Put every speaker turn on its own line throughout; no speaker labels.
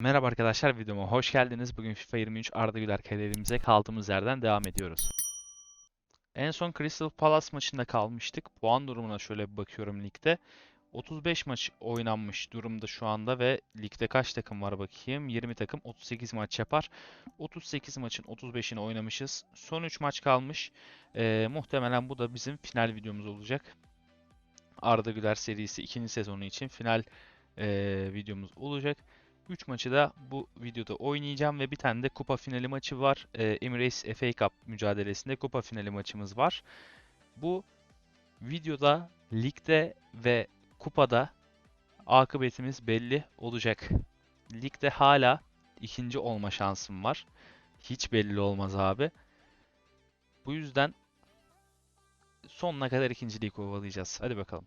Merhaba arkadaşlar videoma hoş geldiniz. Bugün FIFA 23 Arda Güler kariyerimize kaldığımız yerden devam ediyoruz. En son Crystal Palace maçında kalmıştık. Puan durumuna şöyle bir bakıyorum ligde. 35 maç oynanmış durumda şu anda ve ligde kaç takım var bakayım. 20 takım 38 maç yapar. 38 maçın 35'ini oynamışız. Son 3 maç kalmış. Ee, muhtemelen bu da bizim final videomuz olacak. Arda Güler serisi 2. sezonu için final ee, videomuz olacak. 3 maçı da bu videoda oynayacağım ve bir tane de kupa finali maçı var. Ee, Emirates FA Cup mücadelesinde kupa finali maçımız var. Bu videoda ligde ve kupada akıbetimiz belli olacak. Ligde hala ikinci olma şansım var. Hiç belli olmaz abi. Bu yüzden sonuna kadar ikinciliği kovalayacağız. Hadi bakalım.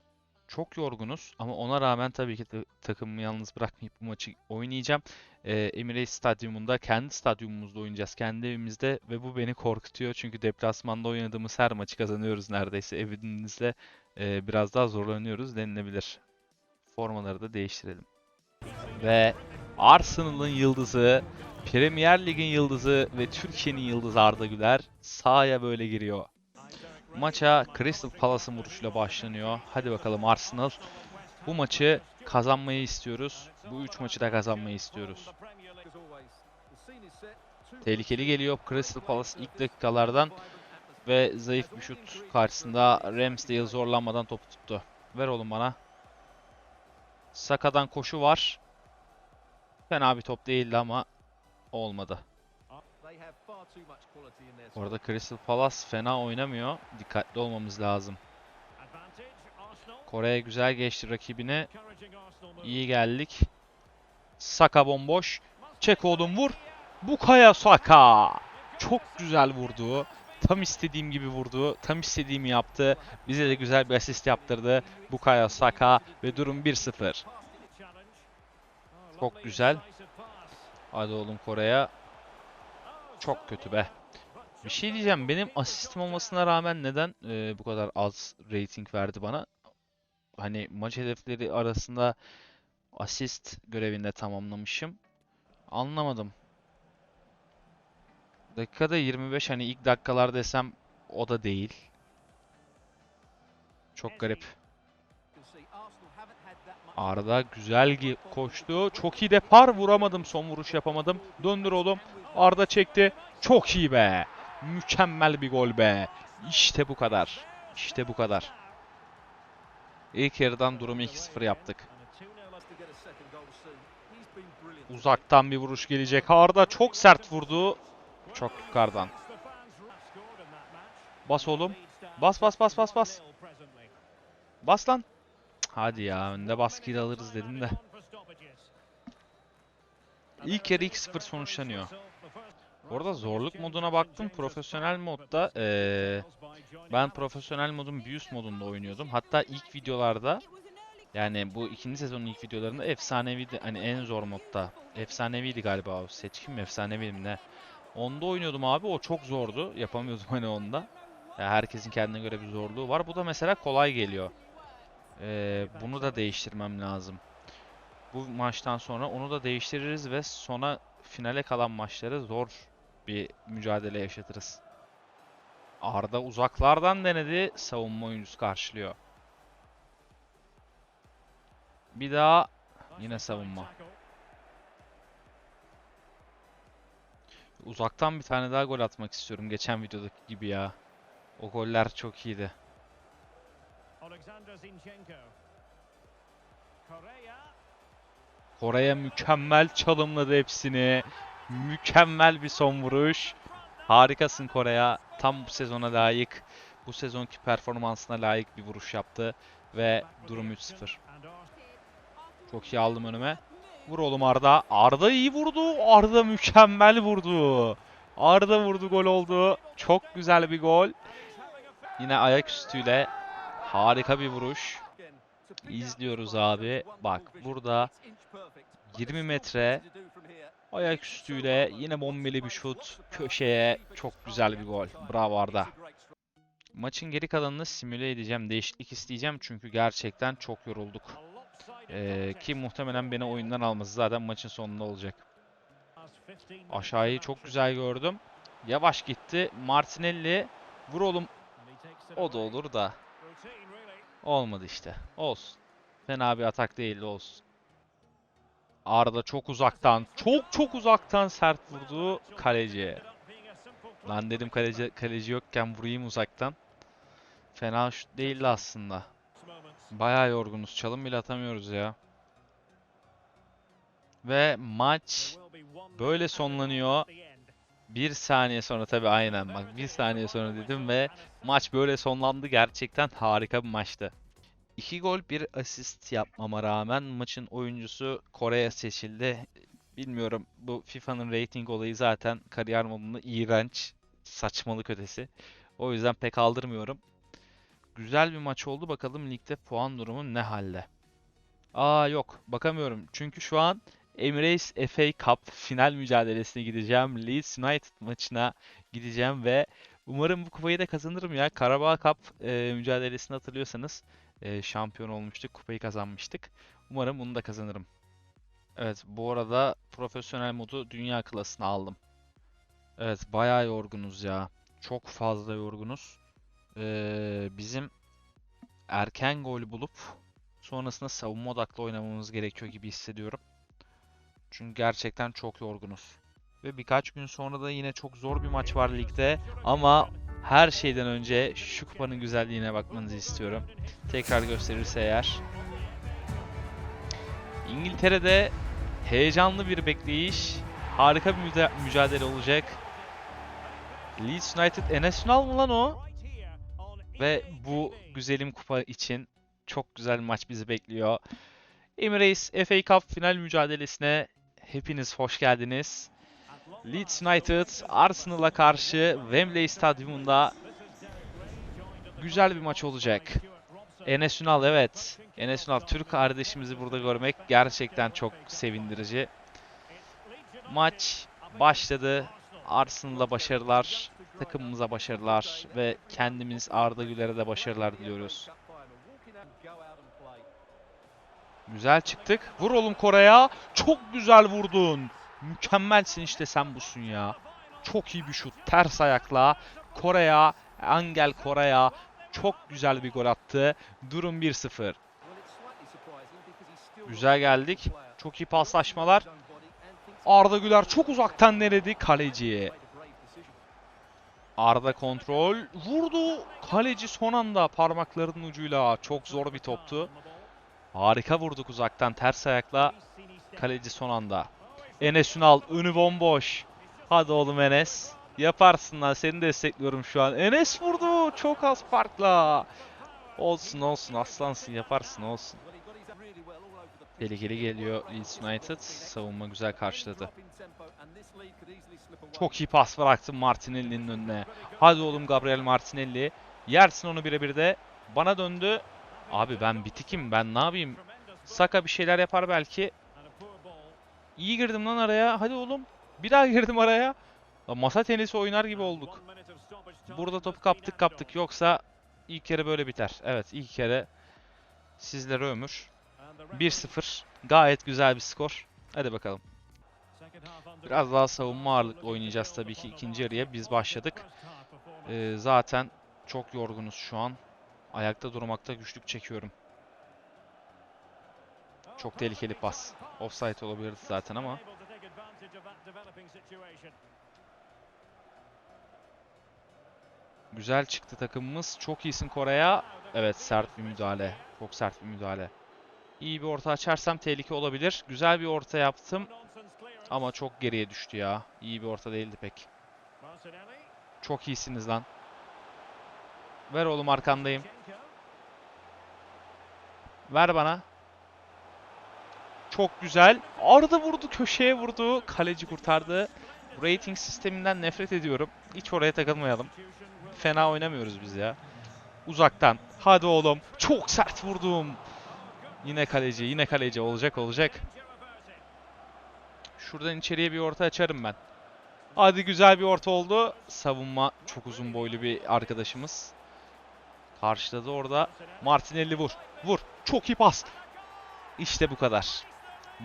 Çok yorgunuz ama ona rağmen tabii ki takımımı yalnız bırakmayıp bu maçı oynayacağım. Ee, Emirates Stadyumunda, kendi stadyumumuzda oynayacağız, kendi evimizde ve bu beni korkutuyor. Çünkü deplasmanda oynadığımız her maçı kazanıyoruz neredeyse. Evimizde e, biraz daha zorlanıyoruz denilebilir. Formaları da değiştirelim. Ve Arsenal'ın yıldızı, Premier Lig'in yıldızı ve Türkiye'nin yıldızı Arda Güler sahaya böyle giriyor. Maça Crystal Palace'ın vuruşuyla başlanıyor. Hadi bakalım Arsenal. Bu maçı kazanmayı istiyoruz. Bu üç maçı da kazanmayı istiyoruz. Tehlikeli geliyor Crystal Palace ilk dakikalardan ve zayıf bir şut karşısında Ramsdale zorlanmadan topu tuttu. Ver oğlum bana. Saka'dan koşu var. Fena bir top değildi ama olmadı. Bu arada Crystal Palace fena oynamıyor. Dikkatli olmamız lazım. Kore'ye güzel geçti rakibine. İyi geldik. Saka bomboş. Çek oğlum vur. Bukaya Saka. Çok güzel vurdu. Tam istediğim gibi vurdu. Tam istediğimi yaptı. Bize de güzel bir asist yaptırdı. Bukaya Saka ve durum 1-0. Çok güzel. Hadi oğlum Kore'ye. Çok kötü be. Bir şey diyeceğim. Benim asistim olmasına rağmen neden e, bu kadar az rating verdi bana? Hani maç hedefleri arasında asist görevinde tamamlamışım. Anlamadım. Dakikada 25 hani ilk dakikalar desem o da değil. Çok garip. Arda güzel koştu. Çok iyi depar vuramadım. Son vuruş yapamadım. Döndür oğlum. Arda çekti. Çok iyi be. Mükemmel bir gol be. İşte bu kadar. İşte bu kadar. İlk yarıdan durumu 2-0 yaptık. Uzaktan bir vuruş gelecek. Arda çok sert vurdu. Çok yukarıdan. Bas oğlum. Bas bas bas bas bas. Bas lan. Hadi ya önde baskıyla alırız dedim de. İlk yarı 2-0 sonuçlanıyor. Orada zorluk moduna baktım. Profesyonel modda eee, ben profesyonel modun bir üst modunda oynuyordum. Hatta ilk videolarda yani bu ikinci sezonun ilk videolarında efsaneviydi. Hani en zor modda. Efsaneviydi galiba. Seçkin mi efsanevi ne? Onda oynuyordum abi. O çok zordu. Yapamıyordum hani onda. Ya herkesin kendine göre bir zorluğu var. Bu da mesela kolay geliyor. Eee, bunu da değiştirmem lazım. Bu maçtan sonra onu da değiştiririz ve sona finale kalan maçları zor bir mücadele yaşatırız. Arda uzaklardan denedi. Savunma oyuncusu karşılıyor. Bir daha yine savunma. Uzaktan bir tane daha gol atmak istiyorum. Geçen videodaki gibi ya. O goller çok iyiydi. Kore'ye mükemmel çalımladı hepsini. Mükemmel bir son vuruş. Harikasın Kore'ye. Tam bu sezona layık, bu sezonki performansına layık bir vuruş yaptı. Ve durum 3-0.
And Ars-
Çok iyi aldım önüme. Vur oğlum Arda. Arda iyi vurdu. Arda mükemmel vurdu. Arda vurdu gol oldu. Çok güzel bir gol. Yine ayaküstüyle harika bir vuruş. İzliyoruz abi. Bak burada 20 metre ayaküstüyle yine bombeli bir şut köşeye çok güzel bir gol. Bravo Arda. Maçın geri kalanını simüle edeceğim. Değişiklik isteyeceğim çünkü gerçekten çok yorulduk. Ee, ki muhtemelen beni oyundan alması zaten maçın sonunda olacak. Aşağıyı çok güzel gördüm. Yavaş gitti. Martinelli. Vur. O da olur da. Olmadı işte. Olsun. Fena bir atak değildi olsun. Arda çok uzaktan, çok çok uzaktan sert vurdu kaleci. Lan dedim kaleci, kaleci yokken vurayım uzaktan. Fena şut değildi aslında. Bayağı yorgunuz. Çalım bile atamıyoruz ya. Ve maç böyle sonlanıyor. Bir saniye sonra tabii aynen bak bir saniye sonra dedim ve maç böyle sonlandı. Gerçekten harika bir maçtı. 2 gol bir asist yapmama rağmen maçın oyuncusu Kore'ye seçildi. Bilmiyorum bu FIFA'nın rating olayı zaten kariyer modunda iğrenç, saçmalık ötesi. O yüzden pek aldırmıyorum. Güzel bir maç oldu. Bakalım ligde puan durumu ne halde? Aa yok bakamıyorum. Çünkü şu an Emirates FA Cup final mücadelesine gideceğim. Leeds United maçına gideceğim ve umarım bu kupayı da kazanırım ya. Karabağ Cup e, mücadelesini hatırlıyorsanız e, şampiyon olmuştuk. Kupayı kazanmıştık. Umarım bunu da kazanırım. Evet bu arada profesyonel modu dünya klasına aldım. Evet bayağı yorgunuz ya. Çok fazla yorgunuz. Ee, bizim erken gol bulup sonrasında savunma odaklı oynamamız gerekiyor gibi hissediyorum. Çünkü gerçekten çok yorgunuz. Ve birkaç gün sonra da yine çok zor bir maç var ligde. Ama her şeyden önce şu kupanın güzelliğine bakmanızı istiyorum. Tekrar gösterirse eğer. İngiltere'de heyecanlı bir bekleyiş. Harika bir mücadele olacak. Leeds United Enes Ünal mı lan o? Ve bu güzelim kupa için çok güzel maç bizi bekliyor. Emirates FA Cup final mücadelesine hepiniz hoş geldiniz. Leeds United Arsenal'a karşı Wembley Stadyumunda güzel bir maç olacak. Enes Ünal evet. Enes Ünal Türk kardeşimizi burada görmek gerçekten çok sevindirici. Maç başladı. Arsenal'a başarılar, takımımıza başarılar ve kendimiz Arda Güler'e de başarılar diliyoruz. Güzel çıktık. Vur oğlum Kore'ya. Çok güzel vurdun. Mükemmelsin işte sen busun ya. Çok iyi bir şut. Ters ayakla. Kore'ya, Angel Kore'ya çok güzel bir gol attı. Durum 1-0. Güzel geldik. Çok iyi paslaşmalar. Arda Güler çok uzaktan denedi kaleciye. Arda kontrol. Vurdu. Kaleci son anda parmaklarının ucuyla. Çok zor bir toptu. Harika vurduk uzaktan ters ayakla. Kaleci son anda. Enes Ünal önü bomboş. Hadi oğlum Enes. Yaparsın lan seni destekliyorum şu an. Enes vurdu çok az farkla. Olsun olsun aslansın yaparsın olsun. Tehlikeli geliyor Leeds United. Savunma güzel karşıladı. Çok iyi pas bıraktım Martinelli'nin önüne. Hadi oğlum Gabriel Martinelli. Yersin onu birebir de. Bana döndü. Abi ben bitikim. Ben ne yapayım? Saka bir şeyler yapar belki. İyi girdim lan araya. Hadi oğlum. Bir daha girdim araya. Lan Masa tenisi oynar gibi olduk. Burada topu kaptık kaptık. Yoksa ilk kere böyle biter. Evet ilk kere sizlere ömür. 1-0. Gayet güzel bir skor. Hadi bakalım. Biraz daha savunma ağırlıklı oynayacağız tabii ki ikinci yarıya. Biz başladık. Ee, zaten çok yorgunuz şu an. Ayakta durmakta güçlük çekiyorum. Çok tehlikeli pas. Offside olabilirdi zaten ama. Güzel çıktı takımımız. Çok iyisin Kore'ye. Evet sert bir müdahale. Çok sert bir müdahale. İyi bir orta açarsam tehlike olabilir. Güzel bir orta yaptım. Ama çok geriye düştü ya. İyi bir orta değildi pek. Çok iyisiniz lan. Ver oğlum arkandayım. Ver bana. Çok güzel. Arda vurdu köşeye vurdu. Kaleci kurtardı. Rating sisteminden nefret ediyorum. Hiç oraya takılmayalım. Fena oynamıyoruz biz ya. Uzaktan. Hadi oğlum. Çok sert vurdum. Yine kaleci, yine kaleci olacak olacak. Şuradan içeriye bir orta açarım ben. Hadi güzel bir orta oldu. Savunma çok uzun boylu bir arkadaşımız. Karşıladı orada. Martinelli vur. Vur. Çok iyi pas. İşte bu kadar.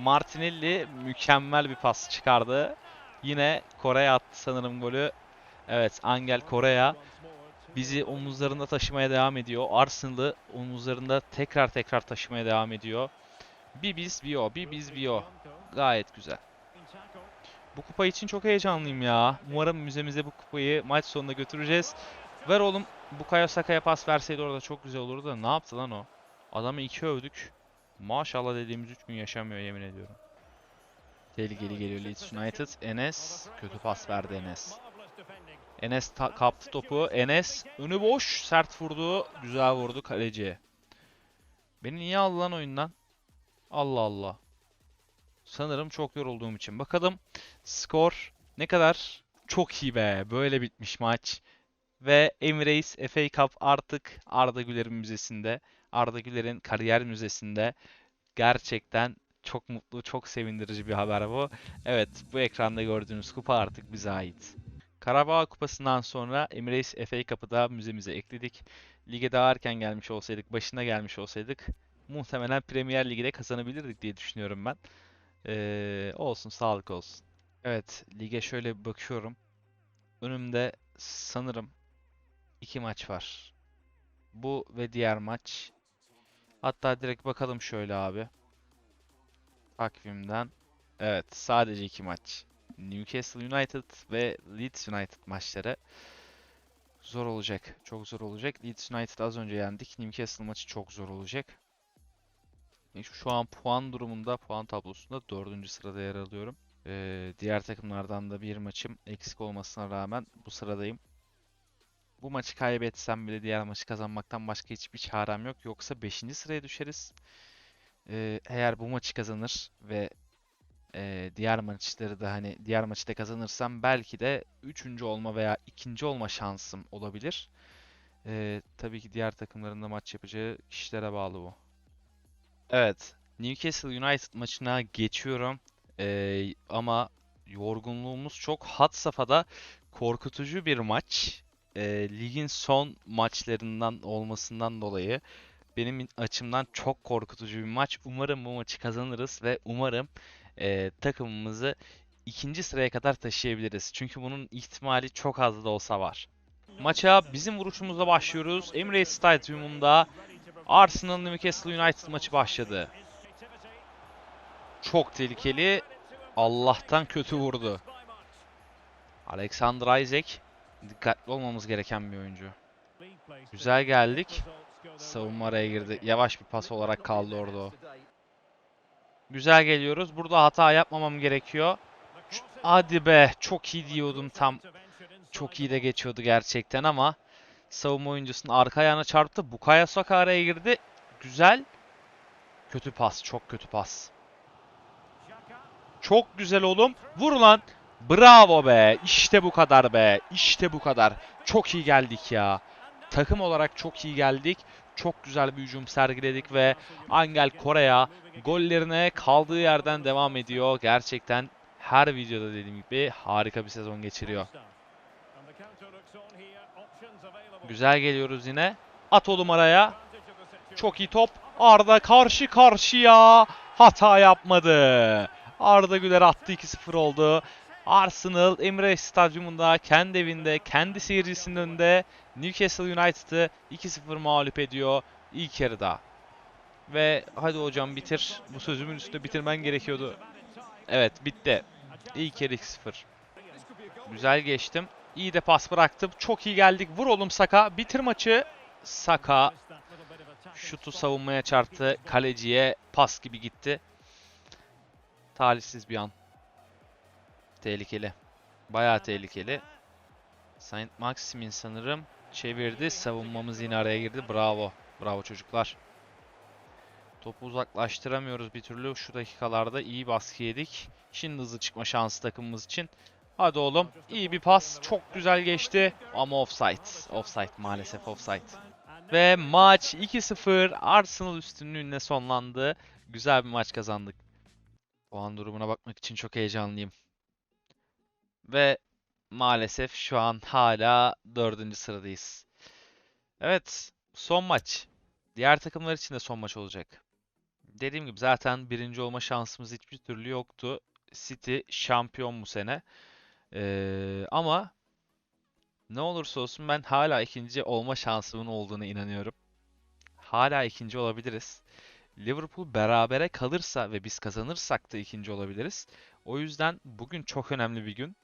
Martinelli mükemmel bir pas çıkardı. Yine Kore'ye attı sanırım golü. Evet, Angel Korea bizi omuzlarında taşımaya devam ediyor. Arsenal'ı omuzlarında tekrar tekrar taşımaya devam ediyor. Bir biz bir o, bir biz bir o. Gayet güzel. Bu kupa için çok heyecanlıyım ya. Umarım müzemize bu kupayı maç sonunda götüreceğiz. Ver oğlum. Bukayo Saka'ya pas verseydi orada çok güzel olurdu da ne yaptı lan o? Adamı iki övdük. Maşallah dediğimiz üç gün yaşamıyor yemin ediyorum. Tehlikeli geliyor Leeds United. Enes kötü pas verdi Enes. Enes ta- kaptı topu. Enes önü boş. Sert vurdu. Güzel vurdu kaleci. Beni niye aldı lan oyundan? Allah Allah. Sanırım çok yorulduğum için. Bakalım skor ne kadar? Çok iyi be. Böyle bitmiş maç. Ve Emirates FA Cup artık Arda Güler'in müzesinde. Arda Güler'in kariyer müzesinde. Gerçekten çok mutlu, çok sevindirici bir haber bu. Evet, bu ekranda gördüğünüz kupa artık bize ait. Karabağ Kupası'ndan sonra Emirates FA Cup'ı da müzemize ekledik. Lige daha erken gelmiş olsaydık, başına gelmiş olsaydık muhtemelen Premier Lig'de kazanabilirdik diye düşünüyorum ben. Ee, olsun, sağlık olsun. Evet, lige şöyle bir bakıyorum. Önümde sanırım iki maç var. Bu ve diğer maç. Hatta direkt bakalım şöyle abi. Takvimden. Evet, sadece iki maç. Newcastle United ve Leeds United maçları zor olacak. Çok zor olacak. Leeds United az önce yendik. Newcastle maçı çok zor olacak. E, Şu an puan durumunda, puan tablosunda dördüncü sırada yer alıyorum. Ee, diğer takımlardan da bir maçım eksik olmasına rağmen bu sıradayım. Bu maçı kaybetsem bile diğer maçı kazanmaktan başka hiçbir çarem yok. Yoksa 5. sıraya düşeriz. Ee, eğer bu maçı kazanır ve e, diğer maçları da hani diğer maçı da kazanırsam belki de 3. olma veya 2. olma şansım olabilir. Ee, tabii ki diğer takımların da maç yapacağı kişilere bağlı bu. Evet, Newcastle United maçına geçiyorum. Ee, ama yorgunluğumuz çok had safhada korkutucu bir maç. Ee, ligin son maçlarından olmasından dolayı benim açımdan çok korkutucu bir maç. Umarım bu maçı kazanırız ve umarım e, takımımızı ikinci sıraya kadar taşıyabiliriz. Çünkü bunun ihtimali çok az da olsa var. Maça bizim vuruşumuzla başlıyoruz. Emirates Stadyumunda Arsenal Newcastle United maçı başladı. Çok tehlikeli. Allah'tan kötü vurdu. Alexander Isaac dikkatli olmamız gereken bir oyuncu. Güzel geldik. Savunma araya girdi. Yavaş bir pas olarak kaldı orada o. Güzel geliyoruz. Burada hata yapmamam gerekiyor. Hadi be. Çok iyi diyordum tam. Çok iyi de geçiyordu gerçekten ama savunma oyuncusunun arka ayağına çarptı. Bukayo Saka araya girdi. Güzel. Kötü pas. Çok kötü pas. Çok güzel oğlum. Vur lan. Bravo be. İşte bu kadar be. İşte bu kadar. Çok iyi geldik ya. Takım olarak çok iyi geldik. Çok güzel bir hücum sergiledik ve Angel Korea gollerine kaldığı yerden devam ediyor. Gerçekten her videoda dediğim gibi harika bir sezon geçiriyor. Güzel geliyoruz yine. At oğlum araya. Çok iyi top. Arda karşı karşıya. Hata yapmadı. Arda Güler attı 2-0 oldu. Arsenal Emirates Stadyumunda kendi evinde, kendi seyircisinin önünde Newcastle United'ı 2-0 mağlup ediyor ilk yarıda. Ve hadi hocam bitir. Bu sözümün üstünde bitirmen gerekiyordu. Evet bitti. İlk yarı 2-0. Güzel geçtim. İyi de pas bıraktım. Çok iyi geldik. Vur oğlum Saka. Bitir maçı. Saka şutu savunmaya çarptı. Kaleciye pas gibi gitti. Talihsiz bir an. Tehlikeli. Bayağı tehlikeli. Saint Maximin sanırım çevirdi. Savunmamız yine araya girdi. Bravo. Bravo çocuklar. Topu uzaklaştıramıyoruz bir türlü. Şu dakikalarda iyi baskı yedik. Şimdi hızlı çıkma şansı takımımız için. Hadi oğlum. İyi bir pas. Çok güzel geçti. Ama offside. Offside maalesef offside. Ve maç 2-0 Arsenal üstünlüğüne sonlandı. Güzel bir maç kazandık. Puan durumuna bakmak için çok heyecanlıyım. Ve maalesef şu an hala dördüncü sıradayız. Evet, son maç. Diğer takımlar için de son maç olacak. Dediğim gibi zaten birinci olma şansımız hiçbir türlü yoktu. City şampiyon bu sene. Ee, ama ne olursa olsun ben hala ikinci olma şansımın olduğuna inanıyorum. Hala ikinci olabiliriz. Liverpool berabere kalırsa ve biz kazanırsak da ikinci olabiliriz. O yüzden bugün çok önemli bir gün.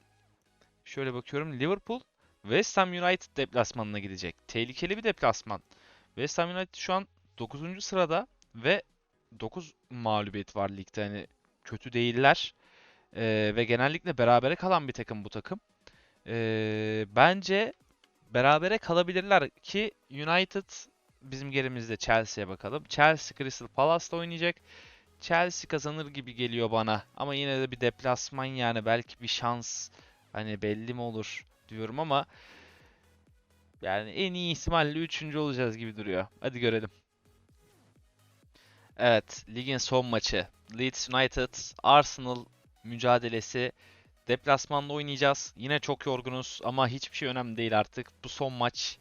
Şöyle bakıyorum. Liverpool West Ham United deplasmanına gidecek. Tehlikeli bir deplasman. West Ham United şu an 9. sırada ve 9 mağlubiyet var ligde. Yani kötü değiller. Ee, ve genellikle berabere kalan bir takım bu takım. Ee, bence berabere kalabilirler ki United bizim gerimizde Chelsea'ye bakalım. Chelsea Crystal Palace'la oynayacak. Chelsea kazanır gibi geliyor bana. Ama yine de bir deplasman yani belki bir şans hani belli mi olur diyorum ama yani en iyi ihtimalle 3. olacağız gibi duruyor. Hadi görelim. Evet, ligin son maçı. Leeds United Arsenal mücadelesi. Deplasmanda oynayacağız. Yine çok yorgunuz ama hiçbir şey önemli değil artık. Bu son maç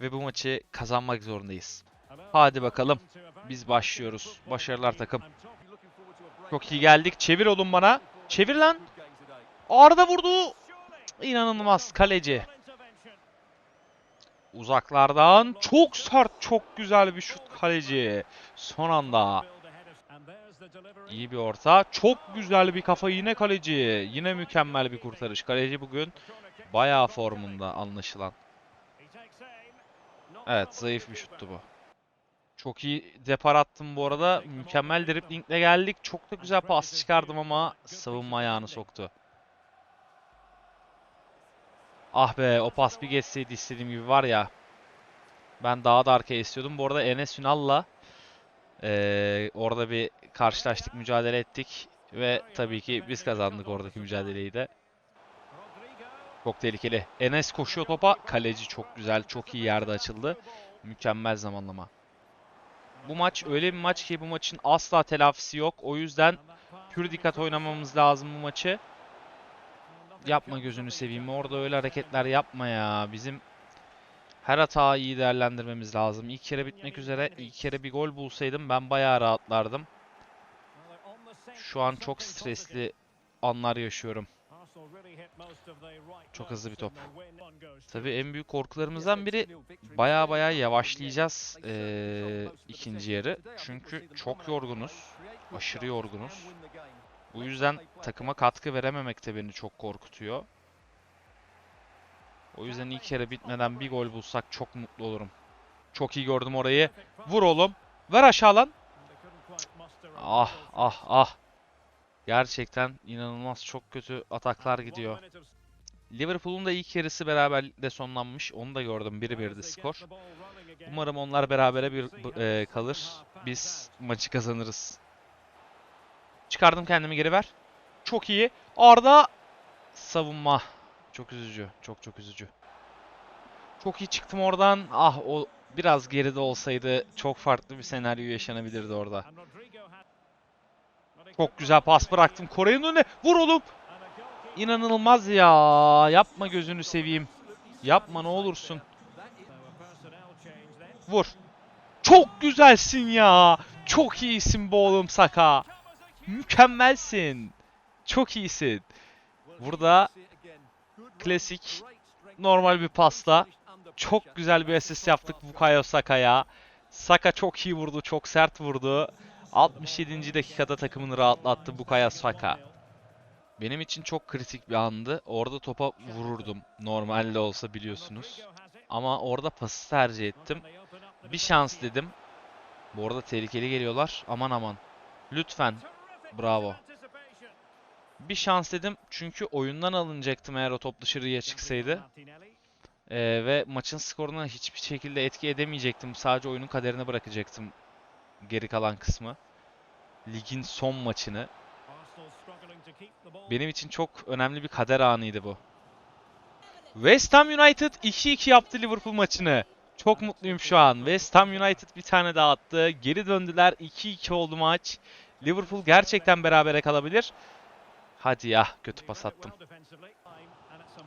ve bu maçı kazanmak zorundayız. Hadi bakalım. Biz başlıyoruz. Başarılar takım. Çok iyi geldik. Çevir oğlum bana. Çevir lan. Arda vurdu. İnanılmaz kaleci. Uzaklardan çok sert, çok güzel bir şut kaleci. Son anda. İyi bir orta. Çok güzel bir kafa yine kaleci. Yine mükemmel bir kurtarış. Kaleci bugün bayağı formunda anlaşılan. Evet zayıf bir şuttu bu. Çok iyi depar attım bu arada. Mükemmel driblingle geldik. Çok da güzel pas çıkardım ama savunma ayağını soktu. Ah be o pas bir geçseydi istediğim gibi var ya. Ben daha da arkaya istiyordum. Bu arada Enes Ünal'la eee, orada bir karşılaştık, mücadele ettik. Ve tabii ki biz kazandık oradaki mücadeleyi de. Çok tehlikeli. Enes koşuyor topa. Kaleci çok güzel, çok iyi yerde açıldı. Mükemmel zamanlama. Bu maç öyle bir maç ki bu maçın asla telafisi yok. O yüzden pür dikkat oynamamız lazım bu maçı. Yapma gözünü seveyim. Orada öyle hareketler yapma ya. Bizim her hatayı iyi değerlendirmemiz lazım. İlk kere bitmek üzere. İlk kere bir gol bulsaydım ben bayağı rahatlardım. Şu an çok stresli anlar yaşıyorum.
Çok hızlı bir top.
Tabii en büyük korkularımızdan biri baya baya yavaşlayacağız eee, ikinci yarı. Çünkü çok yorgunuz. Aşırı yorgunuz. Bu yüzden takıma katkı verememek de beni çok korkutuyor. O yüzden ilk yarı bitmeden bir gol bulsak çok mutlu olurum. Çok iyi gördüm orayı. Vur oğlum. Ver aşağı lan. Ah ah ah. Gerçekten inanılmaz çok kötü ataklar gidiyor. Liverpool'un da ilk yarısı beraberlikle sonlanmış. Onu da gördüm. 1-1'di skor. Umarım onlar berabere bir e, kalır. Biz maçı kazanırız. Çıkardım kendimi geri ver. Çok iyi. Arda savunma. Çok üzücü. Çok çok üzücü. Çok iyi çıktım oradan. Ah o biraz geride olsaydı çok farklı bir senaryo yaşanabilirdi orada. Çok güzel pas bıraktım. Kore'nin önüne. Vur oğlum. İnanılmaz ya. Yapma gözünü seveyim. Yapma ne olursun. Vur. Çok güzelsin ya. Çok iyisin bu oğlum Saka. Mükemmelsin. Çok iyisin. Burada klasik normal bir pasta. Çok güzel bir asist yaptık Bukayo Saka'ya. Saka çok iyi vurdu, çok sert vurdu. 67. dakikada takımını rahatlattı Bukayo Saka. Benim için çok kritik bir andı. Orada topa vururdum. Normalde olsa biliyorsunuz. Ama orada pası tercih ettim. Bir şans dedim. Bu arada tehlikeli geliyorlar. Aman aman. Lütfen. Bravo. Bir şans dedim çünkü oyundan alınacaktım eğer o top dışarıya çıksaydı. Ee, ve maçın skoruna hiçbir şekilde etki edemeyecektim. Sadece oyunun kaderine bırakacaktım geri kalan kısmı. Ligin son maçını. Benim için çok önemli bir kader anıydı bu. West Ham United 2-2 yaptı Liverpool maçını. Çok mutluyum şu an. West Ham United bir tane daha attı. Geri döndüler. 2-2 oldu maç. Liverpool gerçekten berabere kalabilir. Hadi ya kötü pas attım.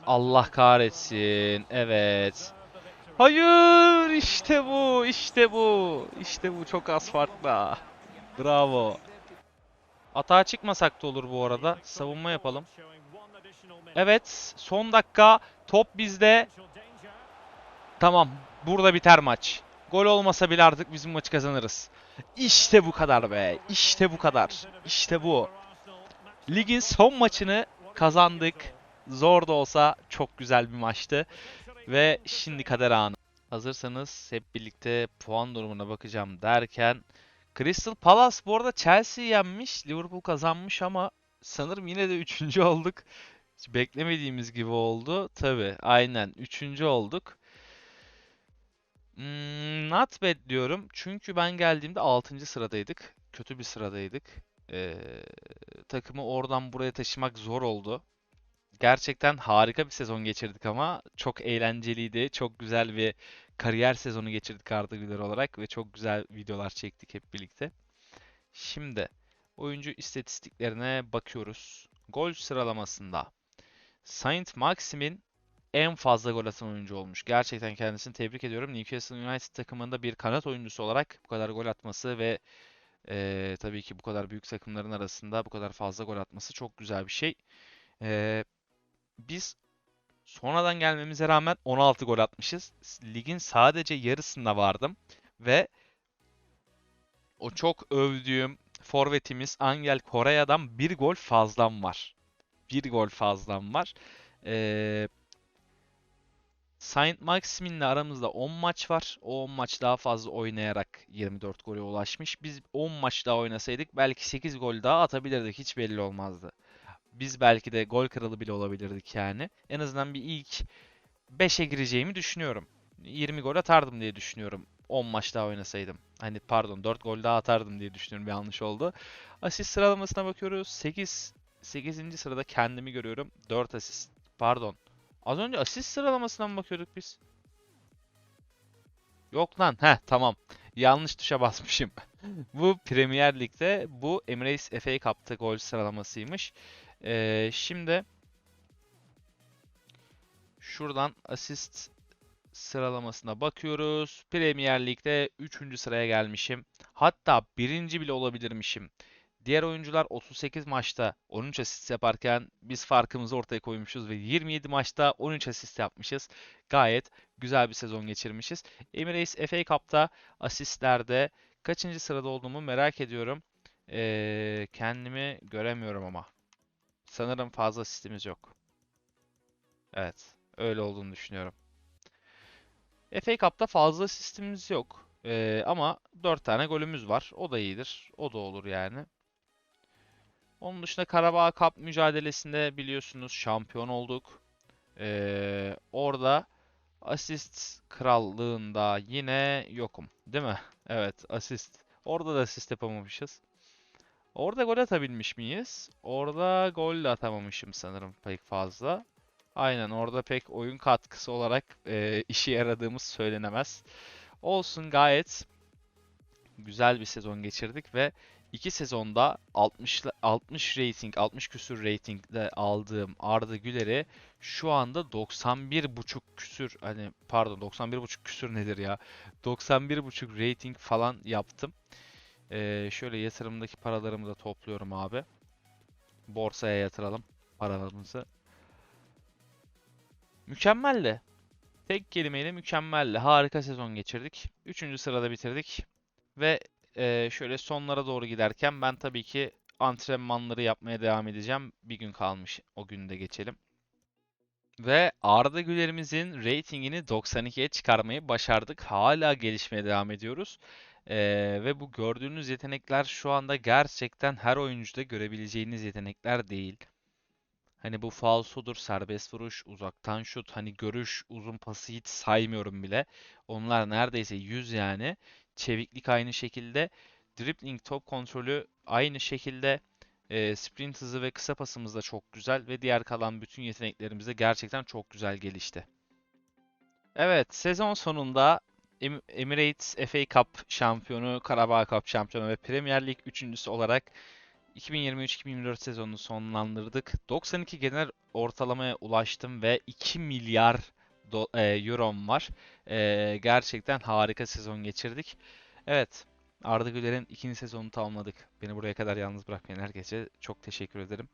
Allah kahretsin. Evet. Hayır işte bu işte bu. İşte bu çok az farkla. Bravo. Atağa çıkmasak da olur bu arada. Savunma yapalım. Evet, son dakika top bizde. Tamam, burada biter maç. Gol olmasa bile artık bizim maçı kazanırız. İşte bu kadar be. İşte bu kadar. İşte bu. Ligin son maçını kazandık. Zor da olsa çok güzel bir maçtı. Ve şimdi kader anı. Hazırsanız hep birlikte puan durumuna bakacağım derken Crystal Palace bu arada Chelsea yenmiş, Liverpool kazanmış ama sanırım yine de üçüncü olduk. Hiç beklemediğimiz gibi oldu. Tabii, aynen üçüncü olduk. Hmm, not bad diyorum. Çünkü ben geldiğimde 6. sıradaydık. Kötü bir sıradaydık. Ee, takımı oradan buraya taşımak zor oldu. Gerçekten harika bir sezon geçirdik ama çok eğlenceliydi. Çok güzel bir kariyer sezonu geçirdik Arda olarak ve çok güzel videolar çektik hep birlikte. Şimdi oyuncu istatistiklerine bakıyoruz. Gol sıralamasında Saint Maxim'in en fazla gol atan oyuncu olmuş. Gerçekten kendisini tebrik ediyorum. Newcastle United takımında bir kanat oyuncusu olarak bu kadar gol atması ve eee, tabii ki bu kadar büyük takımların arasında bu kadar fazla gol atması çok güzel bir şey. Eee, biz sonradan gelmemize rağmen 16 gol atmışız. Ligin sadece yarısında vardım ve o çok övdüğüm forvetimiz Angel Correa'dan bir gol fazlam var. Bir gol fazlam var. Ee, Saint Maximin'le aramızda 10 maç var. O 10 maç daha fazla oynayarak 24 gole ulaşmış. Biz 10 maç daha oynasaydık belki 8 gol daha atabilirdik. Hiç belli olmazdı. Biz belki de gol kralı bile olabilirdik yani. En azından bir ilk 5'e gireceğimi düşünüyorum. 20 gol atardım diye düşünüyorum. 10 maç daha oynasaydım. Hani pardon 4 gol daha atardım diye düşünüyorum. Bir yanlış oldu. Asist sıralamasına bakıyoruz. 8 8. sırada kendimi görüyorum. 4 asist. Pardon. Az önce asist sıralamasına mı bakıyorduk biz? Yok lan. Heh tamam. Yanlış tuşa basmışım. Bu Premier Lig'de bu Emirates FA Cup'ta gol sıralamasıymış. Ee, şimdi şuradan asist sıralamasına bakıyoruz. Premier Lig'de 3. sıraya gelmişim. Hatta 1. bile olabilirmişim. Diğer oyuncular 38 maçta 13 asist yaparken biz farkımızı ortaya koymuşuz ve 27 maçta 13 asist yapmışız. Gayet güzel bir sezon geçirmişiz. Emirates FA Cup'ta asistlerde kaçıncı sırada olduğumu merak ediyorum. Ee, kendimi göremiyorum ama. Sanırım fazla asistimiz yok. Evet, öyle olduğunu düşünüyorum. FA Cup'ta fazla asistimiz yok. Ee, ama 4 tane golümüz var. O da iyidir. O da olur yani. Onun dışında Karabağ Cup mücadelesinde biliyorsunuz şampiyon olduk. Ee, orada asist krallığında yine yokum. Değil mi? Evet, asist. Orada da asist yapamamışız. Orada gol atabilmiş miyiz? Orada gol de atamamışım sanırım pek fazla. Aynen orada pek oyun katkısı olarak e, işe yaradığımız söylenemez. Olsun gayet güzel bir sezon geçirdik ve iki sezonda 60 60 rating, 60 küsür ratingle aldığım Arda Güler'i şu anda 91,5 küsür hani pardon 91,5 küsür nedir ya? 91,5 rating falan yaptım. Ee, şöyle yatırımdaki paralarımı da topluyorum abi. Borsaya yatıralım paralarımızı. Mükemmeldi. Tek kelimeyle mükemmeldi. Harika sezon geçirdik. Üçüncü sırada bitirdik. Ve e, şöyle sonlara doğru giderken ben tabii ki antrenmanları yapmaya devam edeceğim. Bir gün kalmış. O günü de geçelim. Ve Arda Güler'imizin reytingini 92'ye çıkarmayı başardık. Hala gelişmeye devam ediyoruz. Ee, ve bu gördüğünüz yetenekler şu anda gerçekten her oyuncuda görebileceğiniz yetenekler değil. Hani bu falsodur, serbest vuruş, uzaktan şut, hani görüş, uzun pası hiç saymıyorum bile. Onlar neredeyse 100 yani. Çeviklik aynı şekilde. Dribbling, top kontrolü aynı şekilde. E, sprint hızı ve kısa pasımız da çok güzel ve diğer kalan bütün yeteneklerimiz de gerçekten çok güzel gelişti. Evet, sezon sonunda Em- Emirates FA Cup şampiyonu, Karabağ Cup şampiyonu ve Premier Lig üçüncüsü olarak 2023-2024 sezonunu sonlandırdık. 92 genel ortalamaya ulaştım ve 2 milyar do- e, eurom var. E, gerçekten harika sezon geçirdik. Evet, Arda Güler'in ikinci sezonunu tamamladık. Beni buraya kadar yalnız bırakmayan herkese çok teşekkür ederim.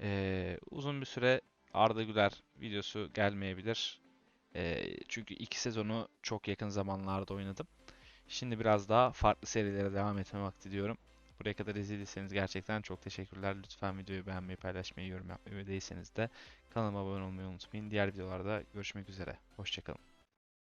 Ee, uzun bir süre Arda Güler videosu gelmeyebilir. Ee, çünkü iki sezonu çok yakın zamanlarda oynadım. Şimdi biraz daha farklı serilere devam etme vakti diyorum. Buraya kadar izlediyseniz gerçekten çok teşekkürler. Lütfen videoyu beğenmeyi, paylaşmayı, yorum yapmayı ve değilseniz de kanalıma abone olmayı unutmayın. Diğer videolarda görüşmek üzere. Hoşçakalın.